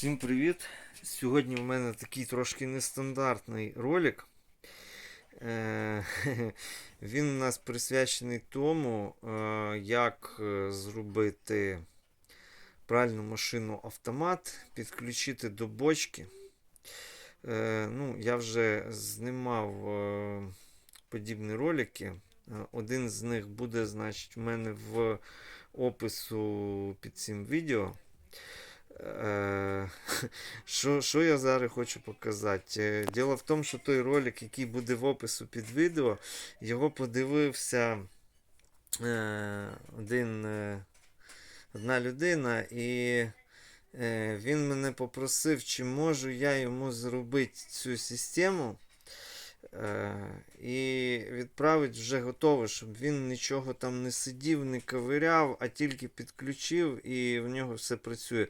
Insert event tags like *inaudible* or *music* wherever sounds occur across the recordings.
Всім привіт! Сьогодні в мене такий трошки нестандартний ролик. Е, *laughs* Він у нас присвячений тому, е, як е, зробити пральну машину автомат, підключити до бочки. Ну, я вже знімав подібні ролики. Один з них буде, значить, в мене в опису під цим відео. Е, *laughs* Що, що я зараз хочу показати? Е, Діло в тому, що той ролик, який буде в опису під відео, його подивився е, один, одна людина, і він мене попросив, чи можу я йому зробити цю систему. Е, і відправить вже готове, щоб він нічого там не сидів, не ковиряв, а тільки підключив і в нього все працює.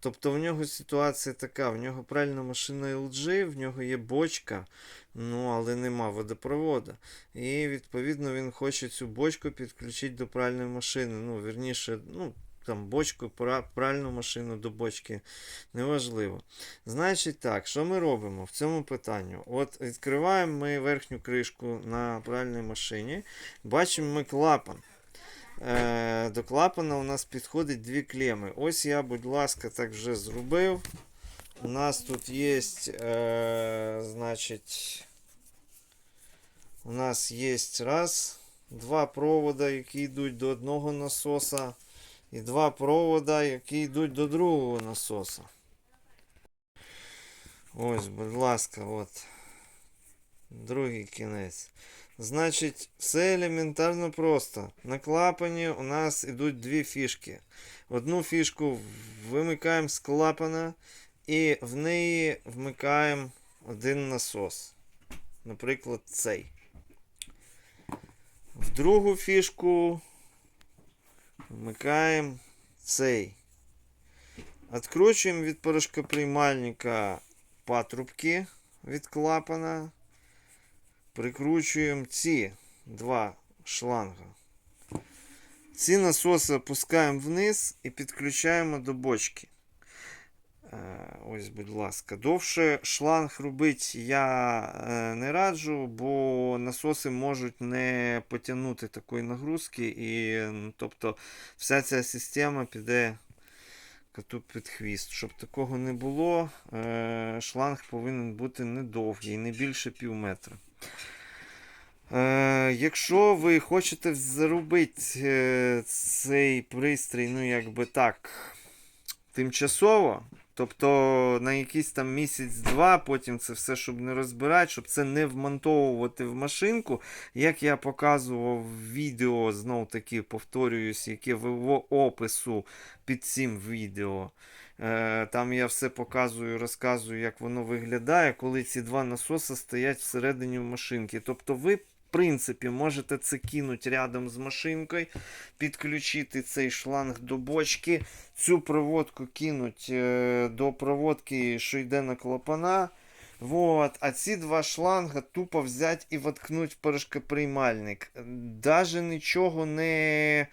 Тобто в нього ситуація така: в нього пральна машина LG, в нього є бочка, ну але нема водопроводу. І відповідно він хоче цю бочку підключити до пральної машини. Ну, вірніше, ну. Там бочку, пра- пральну машину до бочки, неважливо. Значить так, що ми робимо в цьому питанні? От відкриваємо ми верхню кришку на пральній машині, бачимо ми клапан. Е, до клапана у нас підходить дві клеми. Ось я, будь ласка, так вже зробив. У нас тут є, е, значить, у нас є раз, два провода, які йдуть до одного насоса, і два провода, які йдуть до другого насоса. Ось, будь ласка, от. Другий кінець. Значить, все елементарно просто. На клапані у нас йдуть дві фішки. Одну фішку вимикаємо з клапана і в неї вмикаємо один насос. Наприклад, цей. В другу фішку вмикаємо цей. Откручуємо від порошкоприймальника патрубки від клапана. Прикручуємо ці два шланга. Ці насоси опускаємо вниз і підключаємо до бочки. Е, Ось, будь ласка. Довше шланг робити я е, не раджу, бо насоси можуть не потягнути такої нагрузки. І, тобто, вся ця система піде коту під хвіст. Щоб такого не було, е, шланг повинен бути недовгий, не більше пів метра. Якщо ви хочете зробити цей пристрій, ну якби так, тимчасово, тобто на якийсь там місяць-два, потім це все, щоб не розбирати, щоб це не вмонтовувати в машинку, як я показував в відео, знов таки повторююсь, яке в опису під цим відео. Е, Там я все показую, розказую, як воно виглядає, коли ці два насоси стоять всередині машинки. Тобто ви, принципі, можете це кинути рядом з машинкою, підключити цей шланг до бочки, цю проводку кинуть е, до проводки, що йде на клапана. Вот. А ці два шланга тупо взяти і воткнуть в порошкоприймальник. Даже нічого не.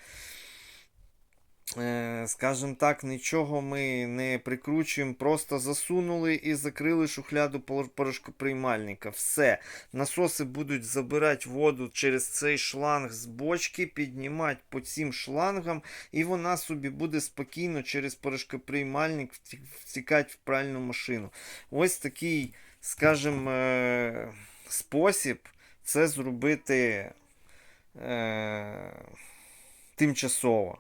Е, Скажімо так, нічого ми не прикручуємо, просто засунули і закрили шухляду порошкоприймальника. Все. Насоси будуть забирати воду через цей шланг з бочки, піднімати по цим шлангам, і вона собі буде спокійно через порошкоприймальник втікати в пральну машину. Ось такий, скажімо, е, спосіб це зробити е, тимчасово.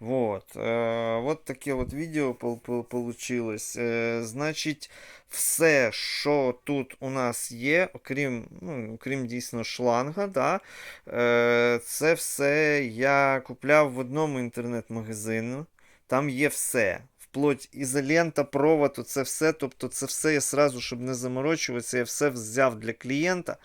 Вот. Е, вот таке от відео пол- пол- получилось. Е, значить, все, що тут у нас є, окрім, ну, окрім дійсно шланга, да, е, це все я купляв в одному інтернет-магазину. Там є все. Вплоть ізолента, провод, це все. Тобто це все я сразу, щоб не заморочуватися, я все взяв для клієнта.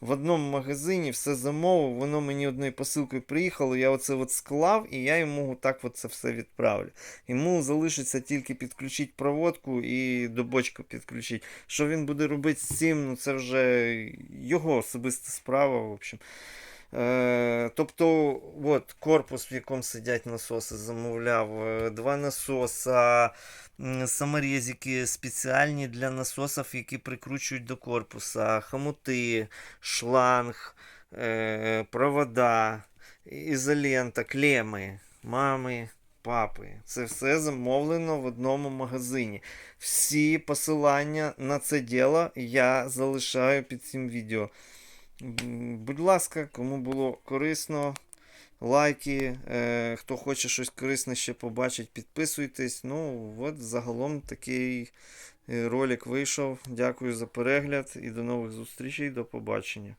В одному магазині все замовив, воно мені одною посилкою приїхало, я оце от склав і я йому так от це все відправлю. Йому залишиться тільки підключити проводку і до бочки підключити. Що він буде робити з цим, ну це вже його особиста справа. в общем. Е, тобто, от корпус, в якому сидять насоси, замовляв. е, Два насоса, м, саморезики спеціальні для насосів, які прикручують до корпуса, хомути, шланг, е, провода, ізолента, клеми, мами, папи. Це все замовлено в одному магазині. Всі посилання на це діло я залишаю під цим відео. Будь ласка, кому було корисно, лайки. Е, хто хоче щось корисне ще побачить, підписуйтесь. Ну, от загалом такий е, ролик вийшов. Дякую за перегляд і до нових зустрічей. До побачення.